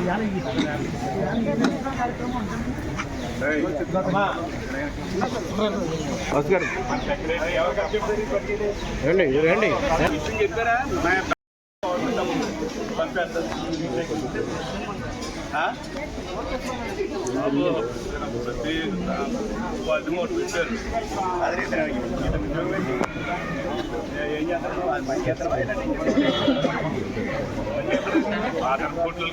Yeah, yeah, yeah. రండి రండి పదమూడు పెట్టారు ఏం చేస్తారు అది పని చేస్తారు ఆధార్ కోట్లు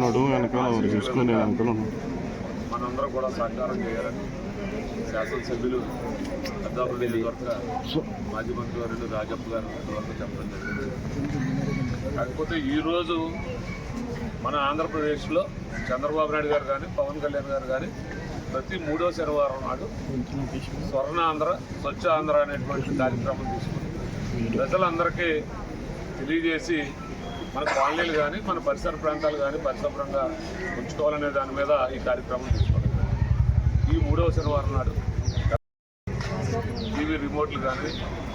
నడుము వెనకాల చూసుకొని వెనకాల ఉన్నాడు. మనందరం కూడా సహకారం చేయాలని శాసనసభ్యులు పెద్దాపల్లి నియోజకవర్గ మాజీ మంత్రివర్యులు రాజప్ప గారు వరకు చెప్పడం జరిగింది కాకపోతే ఈరోజు మన ఆంధ్రప్రదేశ్లో చంద్రబాబు నాయుడు గారు కానీ పవన్ కళ్యాణ్ గారు కానీ ప్రతి మూడో శనివారం నాడు స్వర్ణాంధ్ర స్వచ్ఛ ఆంధ్ర అనేటువంటి కార్యక్రమం తీసుకుని ప్రజలందరికీ తెలియజేసి మన కాలనీలు కానీ మన పరిసర ప్రాంతాలు కానీ పరిశుభ్రంగా ఉంచుకోవాలనే దాని మీద ఈ కార్యక్రమం తీసుకోవడం ఈ మూడవ శనివారం నాడు టీవీ రిమోట్లు కానీ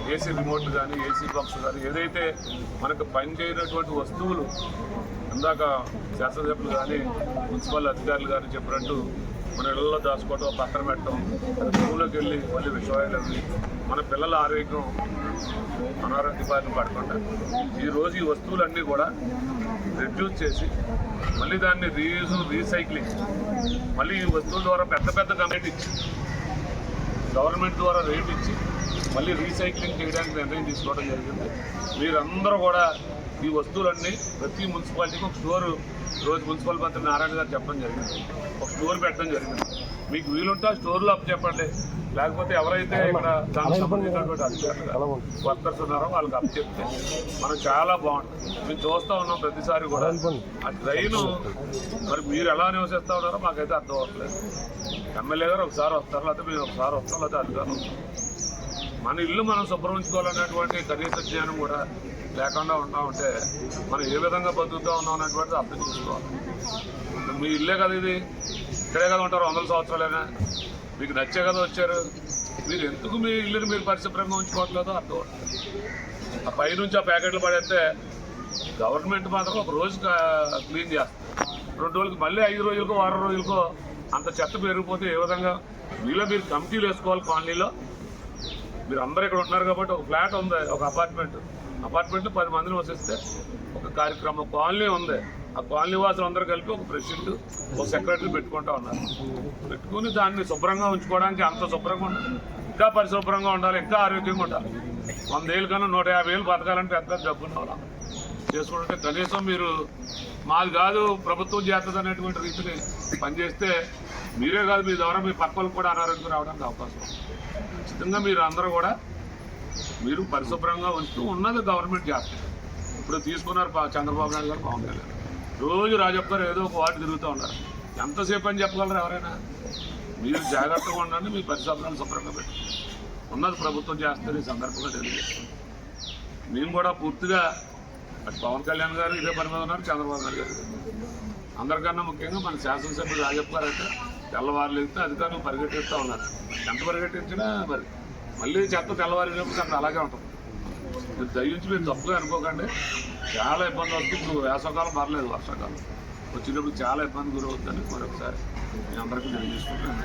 ఏసీ రిమోట్లు కానీ ఏసీ బాక్స్ కానీ ఏదైతే మనకు పనిచేయనటువంటి వస్తువులు ఇందాక శాసనసభ్యులు కానీ మున్సిపల్ అధికారులు కానీ చెప్పినట్టు మన ఇళ్ళలో దాచుకోవటం పక్కన పెట్టడం స్కూల్లోకి వెళ్ళి మళ్ళీ విశ్వవిద్యాలయం మన పిల్లల ఆరోగ్యం అనారోగ్య బారిన పడకుండా ఈరోజు ఈ వస్తువులన్నీ కూడా రెడ్యూస్ చేసి మళ్ళీ దాన్ని రీయూజ్ రీసైక్లింగ్ మళ్ళీ ఈ వస్తువుల ద్వారా పెద్ద పెద్ద కమిటీ ఇచ్చి గవర్నమెంట్ ద్వారా రేట్ ఇచ్చి మళ్ళీ రీసైక్లింగ్ చేయడానికి నిర్ణయం తీసుకోవడం జరిగింది. మీరందరూ కూడా ఈ వస్తువులన్నీ ప్రతి మున్సిపాలిటీకి ఒక స్టోరు రోజు మున్సిపల్ మంత్రి నారాయణ గారు చెప్పడం జరిగింది. ఒక స్టోర్ పెట్టడం జరిగింది. మీకు వీలుంటే ఆ స్టోర్లో అప్పు చెప్పండి. లేకపోతే ఎవరైతే ఇక్కడ దానికి సంబంధించినటువంటి అధికారులు వర్కర్స్ ఉన్నారో వాళ్ళకి అప్పు చెప్తే మనం చాలా బాగుంటుంది. మేము చూస్తూ ఉన్నాం ప్రతిసారి కూడా. ఆ ట్రైన్ మరి మీరు ఎలా నివసిస్తూ ఉన్నారో మాకైతే అర్థం అవ్వట్లేదు. ఎమ్మెల్యే గారు ఒకసారి వస్తారు లేకపోతే మీరు ఒకసారి వస్తాం లేకపోతే అధికారులు వస్తారు. మన ఇల్లు మనం శుభ్రమించుకోవాలనేటువంటి కనీస జ్ఞానం కూడా లేకుండా ఉంటా ఉంటే మనం ఏ విధంగా బతుకుతూ ఉన్నాం అనేటువంటిది అర్థం చేసుకోవాలి. మీ ఇల్లే కదా ఇది. ఇక్కడే కదా ఉంటారు వందల సంవత్సరాలైనా. మీకు నచ్చే కదా వచ్చారు. మీరు ఎందుకు మీ ఇల్లుని మీరు పరిశుభ్రంగా ఉంచుకోవట్లేదో అర్థం ఆ ఆ పైనుంచి ఆ ప్యాకెట్లు పడేస్తే గవర్నమెంట్ మాత్రం ఒక రోజు క్లీన్ చేస్తారు రెండు రోజులకి మళ్ళీ ఐదు రోజులకో వారం రోజులకో అంత చెత్త పెరిగిపోతే ఏ విధంగా? మీలో మీరు కమిటీలు వేసుకోవాలి కాలనీలో. మీరు అందరూ ఇక్కడ ఉంటున్నారు కాబట్టి ఒక ఫ్లాట్ ఉంది ఒక అపార్ట్మెంట్ అపార్ట్మెంట్లో పది మందిని వసిస్తే ఒక కార్యక్రమం కాలనీ ఉంది. ఆ కాలనీ వాసులు అందరూ కలిపి ఒక ప్రెసిడెంట్ ఒక సెక్రటరీ పెట్టుకుంటా ఉన్నారు. పెట్టుకుని దాన్ని శుభ్రంగా ఉంచుకోవడానికి అంత శుభ్రంగా ఉండాలి ఇంకా పరిశుభ్రంగా ఉండాలి ఇంకా ఆరోగ్యంగా ఉండాలి. వంద ఏళ్ళు కన్నా నూట యాభై ఏళ్ళు బతకాలంటే ఎంత డబ్బున్న వాళ్ళం. చేసుకుంటే కనీసం మీరు మాది కాదు ప్రభుత్వం చేస్తుంది అనేటువంటి రీతిని పనిచేస్తే మీరే కాదు మీ ద్వారా మీ పక్కలు కూడా అనారోగ్యం రావడానికి అవకాశం ఖచ్చితంగా మీరు అందరూ కూడా మీరు పరిశుభ్రంగా ఉంచుతూ ఉన్నది గవర్నమెంట్ చేస్తారు ఇప్పుడు తీసుకున్నారు చంద్రబాబు నాయుడు గారు పవన్ కళ్యాణ్ రోజు రాజప్ప గారు ఏదో ఒక వాటి తిరుగుతూ ఉన్నారు. ఎంతసేపు అని చెప్పగలరు ఎవరైనా? మీరు జాగ్రత్తగా ఉండండి మీ పరిశుభ్రాన్ని శుభ్రంగా పెట్టండి ఉన్నది ప్రభుత్వం చేస్తారు ఈ సందర్భంగా తెలియజేస్తుంది మేము కూడా పూర్తిగా అటు పవన్ కళ్యాణ్ గారు ఇదే పని మీద ఉన్నారు చంద్రబాబు నాయుడు గారు. అందరికన్నా ముఖ్యంగా మన శాసనసభ్యులు రాజప్ప గారు అయితే తెల్లవారులేస్తే అధికారులు పరిగెట్టిస్తూ ఉన్నారు. ఎంత పరిగెట్టించినా మరి మళ్ళీ చెత్త తెల్లవారినప్పుడు అంత అలాగే ఉంటుంది. మీరు దయించి మీరు తప్పుగా అనుకోకండి. చాలా ఇబ్బంది వస్తుంది. ఇప్పుడు వేసవకాలం పర్లేదు వర్షాకాలం. వచ్చినప్పుడు చాలా ఇబ్బంది గురవుతుందని మరొకసారి మీ అందరికీ నేను తీసుకుంటాను